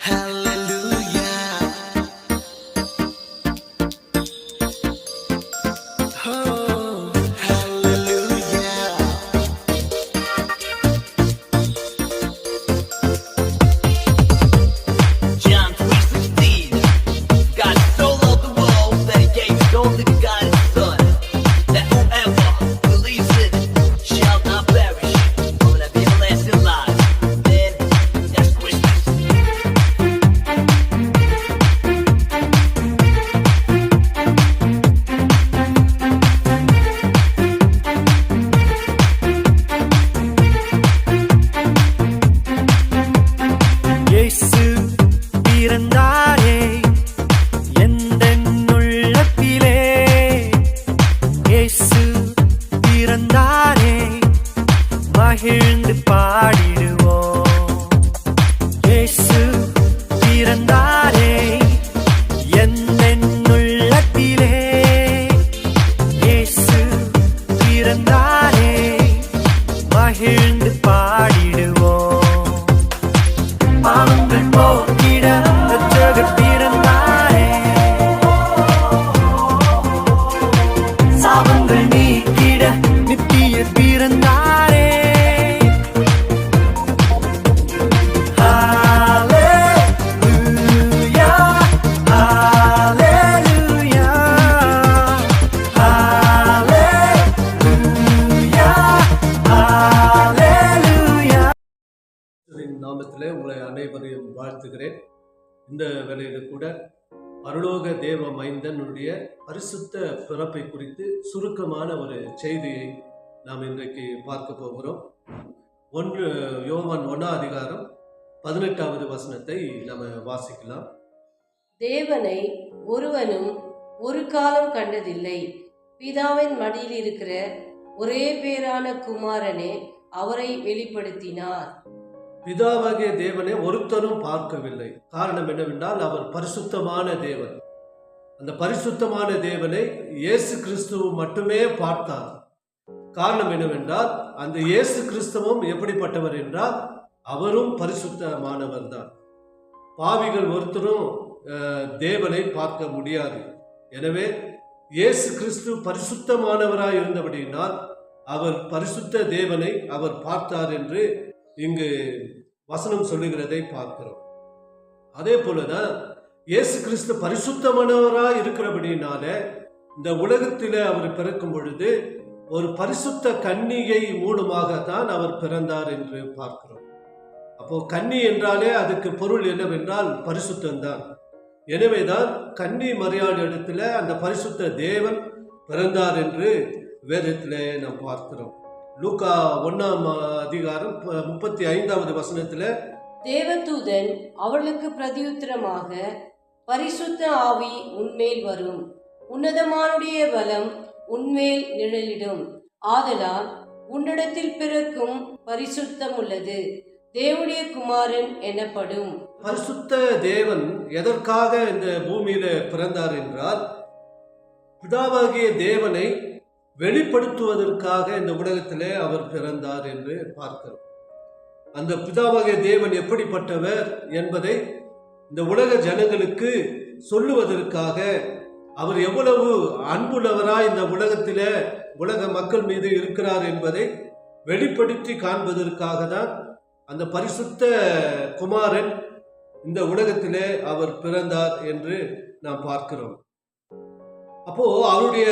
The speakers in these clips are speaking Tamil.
Hello. இந்த வேளையில கூட அருளோக தேவ மைந்தனுடைய பரிசுத்த பிறப்பை குறித்து சுருக்கமான ஒரு செய்தியை நாம் இன்றைக்கு பார்க்க போகிறோம். ஒன்று யோவான் ஒன்னா அதிகாரம் பதினெட்டாவது வசனத்தை நம்ம வாசிக்கலாம். தேவனை ஒருவனும் ஒரு காலம் கண்டதில்லை. பிதாவின் மடியில் இருக்கிற ஒரே பேரான குமாரனே அவரை வெளிப்படுத்தினார். பிதாவாகிய தேவனை ஒருத்தரும் பார்க்கவில்லை. காரணம் என்னவென்றால் அவர் பரிசுத்தமான தேவன். அந்த பரிசுத்தமான தேவனை இயேசு கிறிஸ்துவ மட்டுமே பார்த்தார். காரணம் என்னவென்றால் அந்த இயேசு கிறிஸ்துவும் எப்படிப்பட்டவர் என்றால் அவரும் பரிசுத்தமானவர் தான் பாவிகள் ஒருத்தரும் தேவனை பார்க்க முடியாது. எனவே இயேசு கிறிஸ்து பரிசுத்தமானவராய் இருந்தபடியினால் அவர் பரிசுத்த தேவனை அவர் பார்த்தார் என்று இங்கு வசனம் சொல்லுகிறதை பார்க்கிறோம். அதே போலதான் இயேசு கிறிஸ்து பரிசுத்தமானவராக இருக்கிறபடினால இந்த உலகத்தில் அவர் பிறக்கும் பொழுது ஒரு பரிசுத்த கன்னிகை மூலமாகத்தான் அவர் பிறந்தார் என்று பார்க்கிறோம். அப்போ கன்னி என்றாலே அதுக்கு பொருள் என்னவென்றால் பரிசுத்தம்தான் எனவேதான் கன்னி மரியாதை இடத்துல அந்த பரிசுத்த தேவன் பிறந்தார் என்று வேதத்திலே நாம் பார்க்கிறோம். லூக்கா ஒன்னாம் அதிகாரம் முப்பத்தி ஐந்தாவது வசனத்துல தேவதூதன் அவளுக்கு பிரதியுத்தரமாக பரிசுத்த ஆவி உன்மேல் வரும். உன்னதமானுடைய பலம் உன்மேல் நிழலிடும். ஆதலால் உன்னிடத்தில் பிறக்கும் பரிசுத்தம் உள்ளது தேவனுடைய குமாரன் எனப்படும். பரிசுத்த தேவன் எதற்காக இந்த பூமியில பிறந்தார் என்றால் பிதாவாகிய தேவனை வெளிப்படுத்துவதற்காக இந்த உலகத்திலே அவர் பிறந்தார் என்று பார்க்கிறோம். அந்த பிதாவகை தேவன் எப்படிப்பட்டவர் என்பதை இந்த உலக ஜனங்களுக்கு சொல்லுவதற்காக அவர் எவ்வளவு அன்புள்ளவராய் இந்த உலகத்தில் உலக மக்கள் மீது இருக்கிறார் என்பதை வெளிப்படுத்தி காண்பதற்காக தான் அந்த பரிசுத்த குமாரன் இந்த உலகத்திலே அவர் பிறந்தார் என்று நாம் பார்க்கிறோம். அப்போது அவருடைய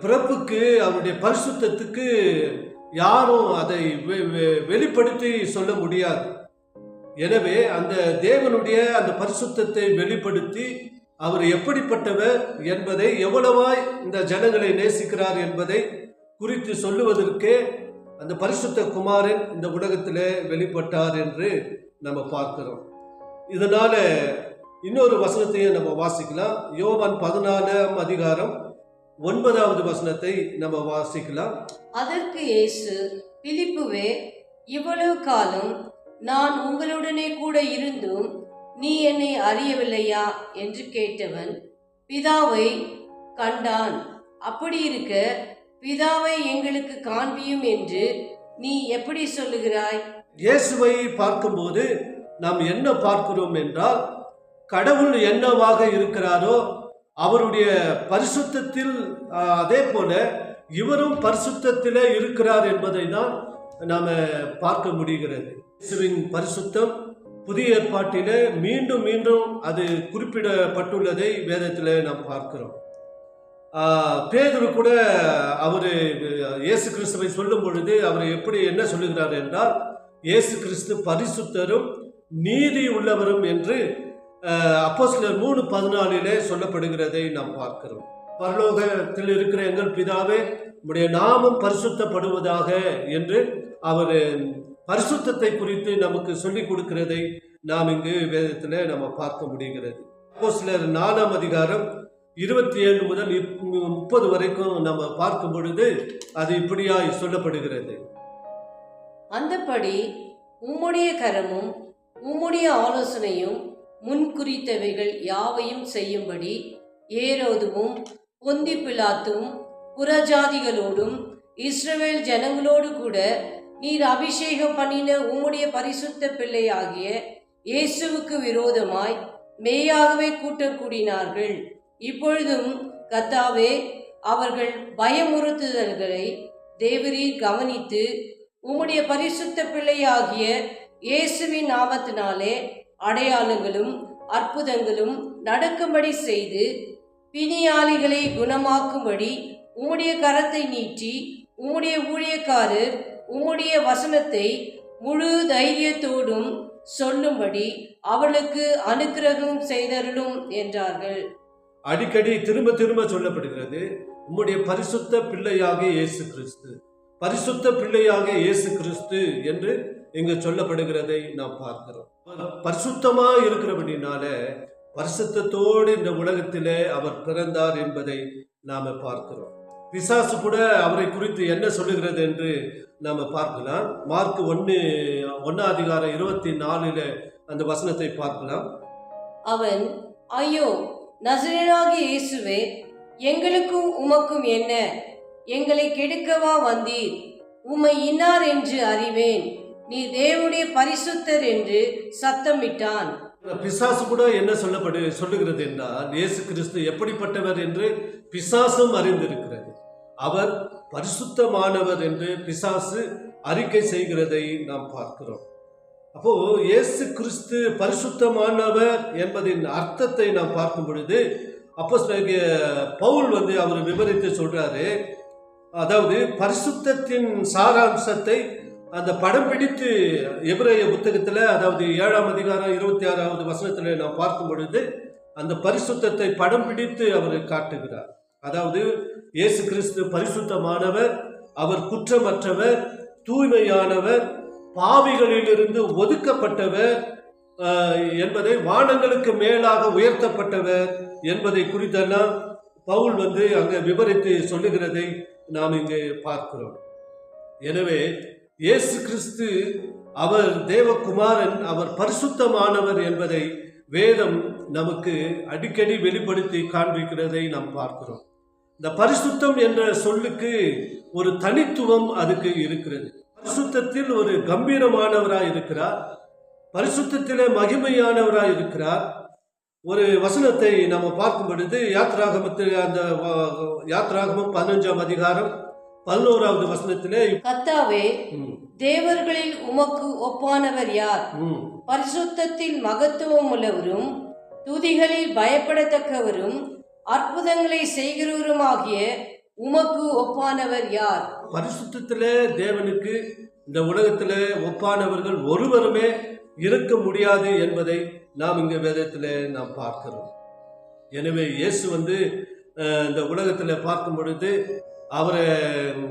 பிறப்புக்கு அவருடைய பரிசுத்தத்துக்கு யாரும் அதை வெ- வெ- வெளிப்படுத்தி சொல்ல முடியாது. எனவே அந்த தேவனுடைய அந்த பரிசுத்தத்தை வெளிப்படுத்தி அவர் எப்படிப்பட்டவர் என்பதை எவ்வளவாய் இந்த ஜனங்களை நேசிக்கிறார் என்பதை குறித்து சொல்லுவதற்கே அந்த பரிசுத்த குமாரன் இந்த உலகத்தில் வெளிப்பட்டார் என்று நம்ம பார்க்கிறோம். இதனால இன்னொரு வசனத்தையும் நம்ம வாசிக்கலாம். யோவான் பதினாலாம் அதிகாரம் ஒன்பதாவது வசனத்தை நம்ம வாசிக்கலாம். அதற்கு இயேசு பிலிப்புவே இவ்வளவு காலம் நான் உங்களுடனே கூட இருந்தும் நீ என்னை அறியவில்லையா? என்று கேட்டவன் பிதாவை கண்டான். அப்படி இருக்க பிதாவை எங்களுக்கு காண்பியும் என்று நீ எப்படி சொல்லுகிறாய்? இயேசுவை பார்க்கும்போது நாம் என்ன பார்க்கிறோம் என்றால் கடவுள் என்னவாக இருக்கிறாரோ அவருடைய பரிசுத்தத்தில் அதே போல இவரும் பரிசுத்தத்திலே இருக்கிறார் என்பதை தான் நாம பார்க்க முடிகிறது. இயேசுவின் பரிசுத்தம் புதிய ஏற்பாட்டிலே மீண்டும் மீண்டும் அது குறிப்பிடப்பட்டுள்ளதை வேதத்தில் நாம் பார்க்கிறோம். பேதுரு கூட அவர் இயேசு கிறிஸ்துவை சொல்லும் பொழுது அவர் எப்படி என்ன சொல்லுகிறார் என்றால் இயேசு கிறிஸ்து பரிசுத்தரும் நீதி உள்ளவரும் என்று அப்போ சிலர் மூணு பதினாலிலே சொல்லப்படுகிறதை நாம் பார்க்கிறோம். பரலோகத்தில் இருக்கிற எங்கள் பிதாவே உடைய நாமம் பரிசுத்தப்படுவதாக என்று அவர் பரிசுத்தத்தை குறித்து நமக்கு சொல்லிக் கொடுக்கிறதை நாம் இங்கு வேதத்தில் நம்ம பார்க்க முடிகிறது. அப்போ சிலர் நாலாம் அதிகாரம் இருபத்தி ஏழு முதல் முப்பது வரைக்கும் நம்ம பார்க்கும் பொழுது அது இப்படியாய் சொல்லப்படுகிறது. அந்தபடி உம்முடைய கரமும் உம்முடைய ஆலோசனையும் முன்குறித்தவைகள் யாவையும் செய்யும்படி ஏரோதுவும் பொந்தி பிலாத்தும் புறஜாதிகளோடும் இஸ்ரவேல் ஜனங்களோடு கூட நீர் அபிஷேகம் பண்ணின உம்முடைய பரிசுத்த பிள்ளையாகிய இயேசுவுக்கு விரோதமாய் மெய்யாகவே கூட்டம் கூடினார்கள். இப்பொழுதும் கத்தாவே அவர்கள் பயமுறுத்துதல்களை தேவரீர் கவனித்து உம்முடைய பரிசுத்த பிள்ளையாகிய இயேசுவின் நாமத்தினாலே அடையாளங்களும் அற்புதங்களும் நடக்கும்படி செய்து பிணியாளிகளை குணமாக்கும்படி உம்முடைய கரத்தை நீட்டி உம்முடைய ஊழியக்காரர் உம்முடைய வசனத்தை முழு தைரியத்தோடும் சொல்லும்படி அவளுக்கு அனுக்கிரகம் செய்தருளும் என்றார்கள். அடிக்கடி திரும்ப திரும்ப சொல்லப்படுகிறது உம்முடைய பரிசுத்த பிள்ளையாக இயேசு கிறிஸ்து பரிசுத்த பிள்ளையாக இயேசு கிறிஸ்து என்று இங்கு சொல்லப்படுகிறதை நாம் பார்க்கிறோம். பரிசுத்தமாக இருக்கிறபடினால பரிசுத்தத்தோடு இந்த உலகத்திலே அவர் பிறந்தார் என்பதை நாம பார்க்கிறோம். பிசாசு கூட அவரை குறித்து என்ன சொல்லுகிறது என்று நாம பார்க்கலாம். மார்க் ஒன்று ஒன்னாம் அதிகாரம் இருபத்தி நாலுல அந்த வசனத்தை பார்க்கலாம். அவன் ஐயோ நசரேனாகிய இயேசுவே எங்களுக்கும் உமக்கும் என்ன? எங்களை கெடுக்கவா வந்தீர்? உம்மை இன்னார் என்று அறிவேன். நீ தேவனுடைய பரிசுத்தர் என்று சத்தமிட்டான். பிசாசு கூட என்ன சொல்லப்படு சொல்லுகிறது என்றால் இயேசு கிறிஸ்து எப்படிப்பட்டவர் என்று பிசாசும் அறிந்திருக்கிறது. அவர் பரிசுத்தமானவர் என்று பிசாசு அறிக்கை செய்கிறதை நாம் பார்க்கிறோம். அப்போ இயேசு கிறிஸ்து பரிசுத்தமானவர் என்பதின் அர்த்தத்தை நாம் பார்க்கும் பொழுது அப்போ பவுல் வந்து அவர் விவரித்து சொல்றாரு. அதாவது பரிசுத்தத்தின் சாராம்சத்தை அந்த படம் பிடித்து எபிரேய புத்தகத்தில் அதாவது ஏழாம் அதிகாரம் இருபத்தி ஆறாவது வசனத்தில் நாம் பார்க்கும் பொழுது அந்த பரிசுத்தத்தை படம் பிடித்து அவர் காட்டுகிறார். அதாவது இயேசு கிறிஸ்து பரிசுத்தமானவர் அவர் குற்றமற்றவர் தூய்மையானவர் பாவிகளிலிருந்து ஒதுக்கப்பட்டவர் என்பதை வானங்களுக்கு மேலாக உயர்த்தப்பட்டவர் என்பதை குறித்தெல்லாம் பவுல் வந்து அங்கே விவரித்து சொல்லுகிறதை நாம் இங்கே பார்க்கிறோம். எனவே இயேசு கிறிஸ்து அவர் தேவகுமாரன் அவர் பரிசுத்தமானவர் என்பதை வேதம் நமக்கு அடிக்கடி வெளிப்படுத்தி காண்பிக்கிறதை நாம் பார்க்கிறோம். இந்த பரிசுத்தம் என்ற சொல்லுக்கு ஒரு தனித்துவம் அதுக்கு இருக்கிறது. பரிசுத்தத்தில் ஒரு கம்பீரமானவராய் இருக்கிறார். பரிசுத்தத்திலே மகிமையானவராய் இருக்கிறார். ஒரு வசனத்தை நம்ம பார்க்கும் பொழுது யாத்ராகமத்தில் அந்த யாத்ராகமம் பதினஞ்சாம் அதிகாரம் பதினோராவது வசனத்திலே கத்தாவே தேவர்களில் உமக்கு ஒப்பானவர் யார்? பரிசுத்தத்தில் மகத்துவம் உள்ளவரும் துதிகளில் பயப்படத்தக்கவரும் அற்புதங்களை செய்கிறவருமாகிய உமக்கு ஒப்பானவர் யார்? பரிசுத்தத்திலே தேவனுக்கு இந்த உலகத்திலே ஒப்பானவர்கள் ஒருவருமே இருக்க முடியாது என்பதை நாம் இங்கே வேதத்திலே நாம் பார்க்கிறோம். எனவே இயேசு வந்து இந்த உலகத்தில் பார்க்கும் பொழுது அவரை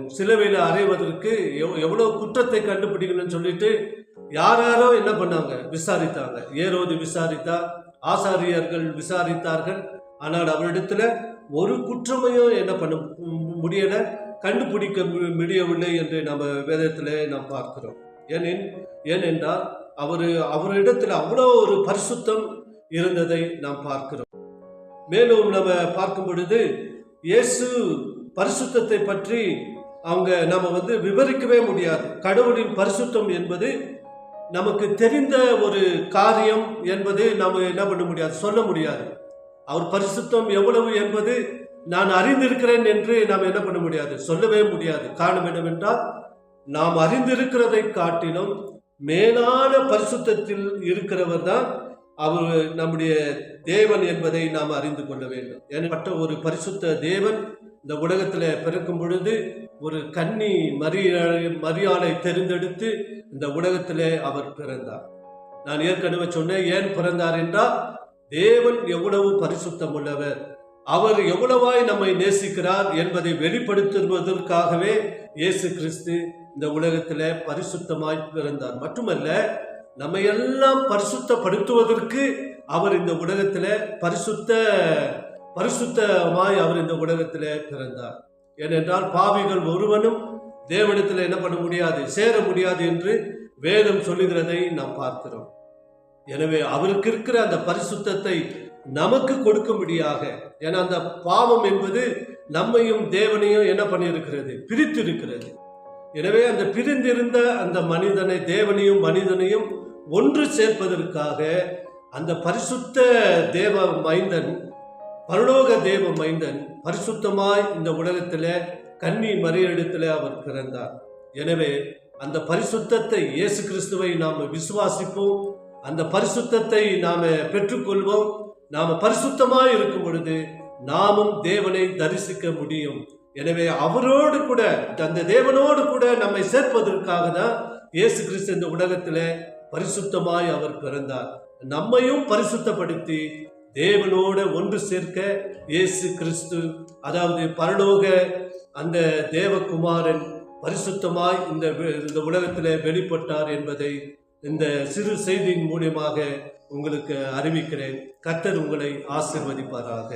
சிலுவையில் அறைவதற்கு எவ் எவ்வளோ குற்றத்தை கண்டுபிடிக்கணும்னு சொல்லிட்டு யார் யாரோ என்ன பண்ணாங்க? விசாரித்தாங்க. ஏரோது விசாரித்தா ஆசாரியர்கள் விசாரித்தார்கள். ஆனால் அவரிடத்துல ஒரு குற்றமையும் என்ன பண்ண மு- கண்டுபிடிக்க முடியவில்லை என்று நம்ம வேதத்தில் நாம் பார்க்கிறோம். ஏனென் ஏனென்றால் அவர் அவரிடத்தில் அவ்வளோ ஒரு பரிசுத்தம் இருந்ததை நாம் பார்க்கிறோம். மேலும் நம்ம பார்க்கும் பொழுது இயேசு பரிசுத்தத்தை பற்றி அவங்க நம்ம வந்து விவரிக்கவே முடியாது. கடவுளின் பரிசுத்தம் என்பது நமக்கு தெரிந்த ஒரு காரியம் என்பது நாம் என்ன பண்ண முடியாது சொல்ல முடியாது. அவர் பரிசுத்தம் எவ்வளவு என்பது நான் அறிந்திருக்கிறேன் என்று நாம் என்ன பண்ண முடியாது சொல்லவே முடியாது. காரணம் என்னவென்றால் நாம் அறிந்திருக்கிறதை காட்டிலும் மேலான பரிசுத்தத்தில் இருக்கிறவர் தான் அவர் நம்முடைய தேவன் என்பதை நாம் அறிந்து கொள்ள வேண்டும். எனப்பட்ட ஒரு பரிசுத்த தேவன் இந்த உலகத்தில் பிறக்கும் பொழுது ஒரு கன்னி மரியா மரியாதை தெரிந்தெடுத்து இந்த உலகத்திலே அவர் பிறந்தார். நான் ஏற்கனவே சொன்னேன் ஏன் பிறந்தார் என்றால் தேவன் எவ்வளவு பரிசுத்தம் உள்ளவர் அவர் எவ்வளவாய் நம்மை நேசிக்கிறார் என்பதை வெளிப்படுத்துவதற்காகவே இயேசு கிறிஸ்து இந்த உலகத்தில் பரிசுத்தமாய் பிறந்தார். மட்டுமல்ல நம்மை எல்லாம் பரிசுத்தப்படுத்துவதற்கு அவர் இந்த உலகத்தில் பரிசுத்த பரிசுத்தமாய் அவர் இந்த உலகத்திலே பிறந்தார். ஏனென்றால் பாவிகள் ஒருவனும் தேவனிடத்தில் என்ன பண்ண முடியாது சேர முடியாது என்று வேதம் சொல்லுகிறதை நாம் பார்க்கிறோம். எனவே அவருக்கு இருக்கிற அந்த பரிசுத்தத்தை நமக்கு கொடுக்கும்படியாக ஏன்னா அந்த பாவம் என்பது நம்மையும் தேவனையும் என்ன பண்ணியிருக்கிறது? பிரித்து இருக்கிறது எனவே அந்த பிரிந்திருந்த அந்த மனிதனை தேவனையும் மனிதனையும் ஒன்று சேர்ப்பதற்காக அந்த பரிசுத்த தேவ மைந்தன் பரலோக தேவ மைந்தன் பரிசுத்தமாய் இந்த உலகத்தில் கன்னி மறியெடுத்தில் அவர் பிறந்தார். எனவே அந்த பரிசுத்தத்தை இயேசு கிறிஸ்துவை நாம் விசுவாசிப்போம். அந்த பரிசுத்தத்தை நாம் பெற்றுக்கொள்வோம். நாம் பரிசுத்தமாக இருக்கும் பொழுது நாமும் தேவனை தரிசிக்க முடியும். எனவே அவரோடு கூட அந்த தேவனோடு கூட நம்மை சேர்ப்பதற்காக தான் இயேசு கிறிஸ்து இந்த உலகத்தில் பரிசுத்தமாய் அவர் பிறந்தார். நம்மையும் பரிசுத்தப்படுத்தி தேவனோட ஒன்று சேர்க்க இயேசு கிறிஸ்து அதாவது பரலோக அந்த தேவகுமாரன் பரிசுத்தமாய் இந்த இந்த உலகத்தில் வெளிப்பட்டார் என்பதை இந்த சிறு செய்தியின் மூலியமாக உங்களுக்கு அறிவிக்கிறேன். கர்த்தர் உங்களை ஆசிர்வதிப்பாராக.